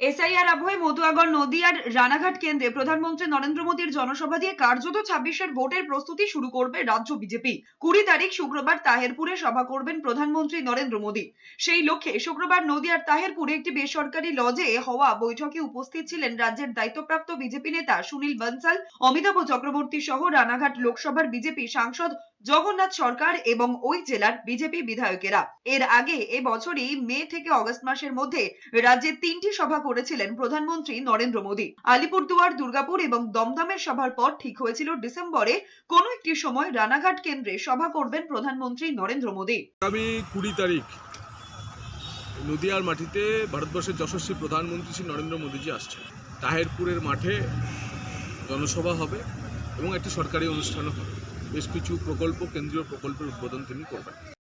SIR আবহে মতুয়াগড় নদীয়ার রানাঘাট কেন্দ্রে প্রধানমন্ত্রী নরেন্দ্র মোদীর জনসভা দিয়ে কার্যত ছাব্বিশের ভোটের প্রস্তুতি শুরু করবে রাজ্য বিজেপি। কুড়ি তারিখ শুক্রবার তাহেরপুরে সভা করবেন প্রধানমন্ত্রী নরেন্দ্র মোদী। সেই লক্ষ্যে শুক্রবার নদীয়ার তাহেরপুরে একটি বেসরকারি লজে হওয়া বৈঠকে উপস্থিত ছিলেন রাজ্যের দায়িত্বপ্রাপ্ত বিজেপি নেতা সুনীল বনসাল, অমিতাভ চক্রবর্তী সহ রানাঘাট লোকসভার বিজেপি সাংসদ জগন্নাথ সরকার এবং ওই জেলার বিজেপি বিধায়কেরা। এর আগে এ বছরই মে থেকে অগস্ট মাসের মধ্যে রাজ্যে তিনটি সভা করেছিলেন প্রধানমন্ত্রী নরেন্দ্র মোদী। আলিপুরদুয়ার, দুর্গাপুর এবং দমদমের সভার পর ঠিক হয়েছিল ডিসেম্বরে কোনো একটি সময় রানাঘাট কেন্দ্রে সভা করবেন প্রধানমন্ত্রী নরেন্দ্র মোদী। আগামী কুড়ি তারিখ নদিয়ার মাটিতে ভারতবর্ষের যশস্বী প্রধানমন্ত্রী শ্রী নরেন্দ্র মোদীজি আসছেন। তাহেরপুরের মাঠে জনসভা হবে এবং একটি সরকারি অনুষ্ঠানও হবে। বেশ কিছু প্রকল্প কেন্দ্রীয় প্রকল্পের উদ্বোধন তিনি করবেন।